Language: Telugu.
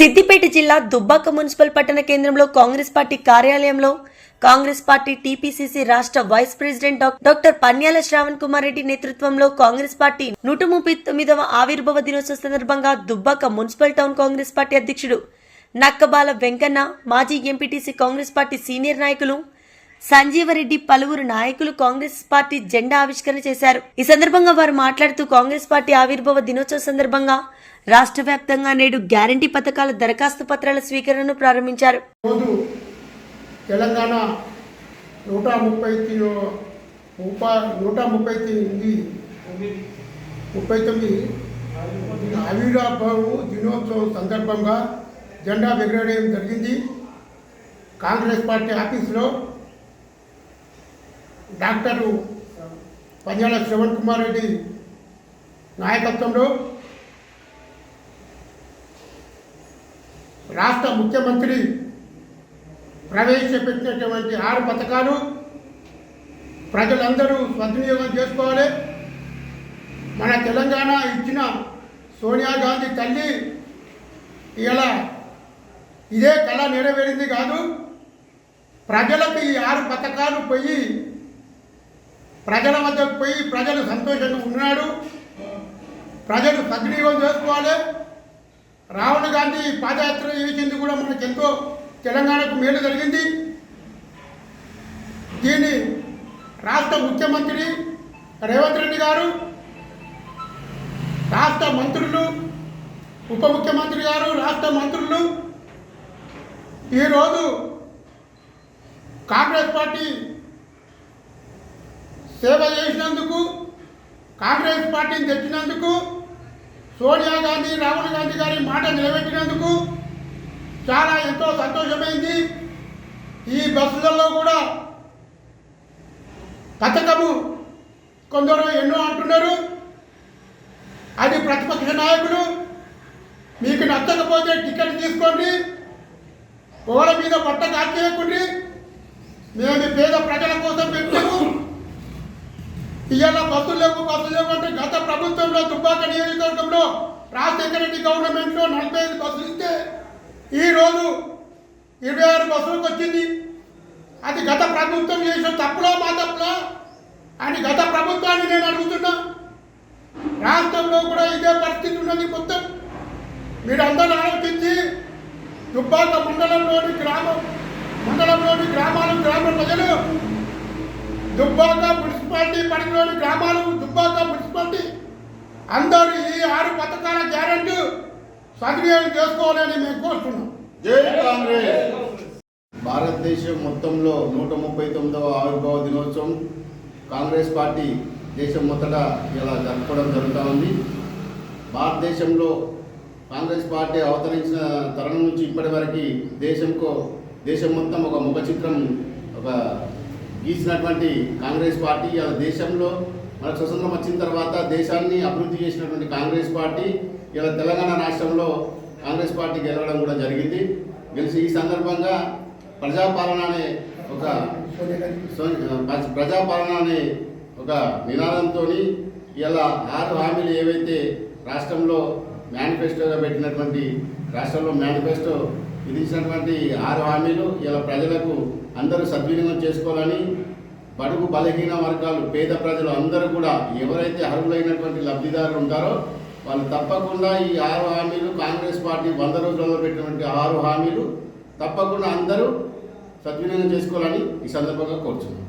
సిద్దిపేట జిల్లా దుబ్బాక మున్సిపల్ పట్టణ కేంద్రంలో కాంగ్రెస్ పార్టీ కార్యాలయంలో కాంగ్రెస్ పార్టీ టీపీసీసీ రాష్ట్ర vice president doctor Panyala Shravan Kumar Reddy నేతృత్వంలో కాంగ్రెస్ పార్టీ నూట ముప్పై తొమ్మిదవ ఆవిర్భావ దినోత్సవ సందర్భంగా Dubbaka municipal town Congress party అధ్యక్షుడు నక్కబాల వెంకన్న మాజీ ఎంపీటీసీ కాంగ్రెస్ పార్టీ సీనియర్ నాయకులు సంజీవరెడ్డి పలువురు నాయకులు కాంగ్రెస్ పార్టీ జెండా ఆవిష్కరణ చేశారు. ఈ సందర్భంగా వారు మాట్లాడుతూ కాంగ్రెస్ పార్టీ ఆవిర్భావ దినోత్సవ సందర్భంగా రాష్ట్ర వ్యాప్తంగా నేడు గ్యారంటీ పథకాల దరఖాస్తు పత్రాల స్వీకరణను ప్రారంభించారు. తెలంగాణ నూట ముప్పై ముప్ప నూట ముప్పై తొమ్మిది ముప్పై తొమ్మిది ఆవిర్భావ దినోత్సవం సందర్భంగా జెండా ఎగరవేయడం జరిగింది. కాంగ్రెస్ పార్టీ ఆఫీసులో డాక్టరు పంజాల శ్రవణ్ కుమార్ రెడ్డి నాయకత్వంలో రాష్ట్ర ముఖ్యమంత్రి ప్రవేశపెట్టినటువంటి ఆరు పథకాలు ప్రజలందరూ సద్వినియోగం చేసుకోవాలి. మన తెలంగాణ ఇచ్చిన సోనియా గాంధీ తల్లి ఇలా ఇదే కళ నెరవేరింది కాదు. ప్రజలకు ఈ ఆరు పథకాలు పోయి ప్రజల వద్దకు పోయి ప్రజలు సంతోషంగా ఉన్నాడు. ప్రజలు సద్వినియోగం చేసుకోవాలి. రాహుల్ గాంధీ పాదయాత్ర చేసింది కూడా మనకు ఎంతో తెలంగాణకు మేలు జరిగింది. దీన్ని రాష్ట్ర ముఖ్యమంత్రి రేవంత్ రెడ్డి గారు రాష్ట్ర మంత్రులు ఉప ముఖ్యమంత్రి గారు రాష్ట్ర మంత్రులు ఈరోజు కాంగ్రెస్ పార్టీ సేవ చేసినందుకు కాంగ్రెస్ పార్టీని తెచ్చినందుకు సోనియా గాంధీ రాహుల్ గాంధీ గారి మాట నిలబెట్టినందుకు చాలా ఎంతో సంతోషమైంది. ఈ బస్సులలో కూడా కథకము కొందరు ఎన్నో అంటున్నారు. అది ప్రతిపక్ష నాయకులు మీకు నచ్చకపోతే టికెట్ తీసుకోండి. ఓల మీద పట్ట కాల్చేయకండి మేము పేద ప్రజల కోసం పెట్టాము ఇవాళ బస్సులు లేవు బస్సులు లేవు అంటే గత ప్రభుత్వంలో దుబ్బాక నియోజకవర్గంలో రాజశేఖర రెడ్డి గవర్నమెంట్లో నలభై ఐదు బస్సులు ఇస్తే ఈరోజు ఇరవై ఆరు బస్సులకు వచ్చింది. అది గత ప్రభుత్వం చేసిన తప్పులో మా తప్పులో? అని గత ప్రభుత్వాన్ని నేను అడుగుతున్నా. రాష్ట్రంలో కూడా ఇదే పరిస్థితి ఉన్నది మొత్తం. మీరు ఆలోచించి దుబ్బాక మండలంలోని గ్రామం మండలంలోని గ్రామాలు గ్రామ ప్రజలు దుబ్బాక మున్సిపాలిటీ పరిధిలోని గ్రామాలు దుబ్బాక మున్సిపాలిటీ. అందరూ ఈ ఆరు పథకాల గ్యారంటీ సద్వినియోగం చేసుకోవాలని మేము కోరుతున్నాం. కాంగ్రెస్. భారతదేశం మొత్తంలో నూట ముప్పై తొమ్మిదవ ఆవిర్భావ దినోత్సవం. కాంగ్రెస్ పార్టీ దేశం మొత్తట ఇలా జరుపుకోవడం జరుగుతూ ఉంది. భారతదేశంలో కాంగ్రెస్ పార్టీ అవతరించిన తరుణం నుంచి ఇప్పటి వరకు దేశంకు దేశం మొత్తం ఒక ముఖ చిత్రం ఒక గీసినటువంటి కాంగ్రెస్ పార్టీ ఇలా దేశంలో మన స్వతంత్రం వచ్చిన తర్వాత దేశాన్ని అభివృద్ధి చేసినటువంటి కాంగ్రెస్ పార్టీ ఇలా తెలంగాణ రాష్ట్రంలో కాంగ్రెస్ పార్టీ గెలవడం కూడా జరిగింది. గెలిచి ఈ సందర్భంగా ప్రజాపాలన అనే ఒక ప్రజాపాలన అనే ఒక నినాదంతో ఇలా ఆరు హామీలు ఏవైతే రాష్ట్రంలో మేనిఫెస్టోగా పెట్టినటువంటి రాష్ట్రంలో మేనిఫెస్టో విధించినటువంటి ఆరు హామీలు ఇలా ప్రజలకు అందరూ సద్వినియోగం చేసుకోవాలని బడుగు బలహీన వర్గాలు పేద ప్రజలు అందరూ కూడా ఎవరైతే అర్హులైనటువంటి లబ్ధిదారులు ఉంటారో వాళ్ళు తప్పకుండా ఈ ఆరు హామీలు కాంగ్రెస్ పార్టీ వంద రోజుల్లో పెట్టినటువంటి ఆరు హామీలు తప్పకుండా అందరూ సద్వినియోగం చేసుకోవాలని ఈ సందర్భంగా కోరుచున్నాను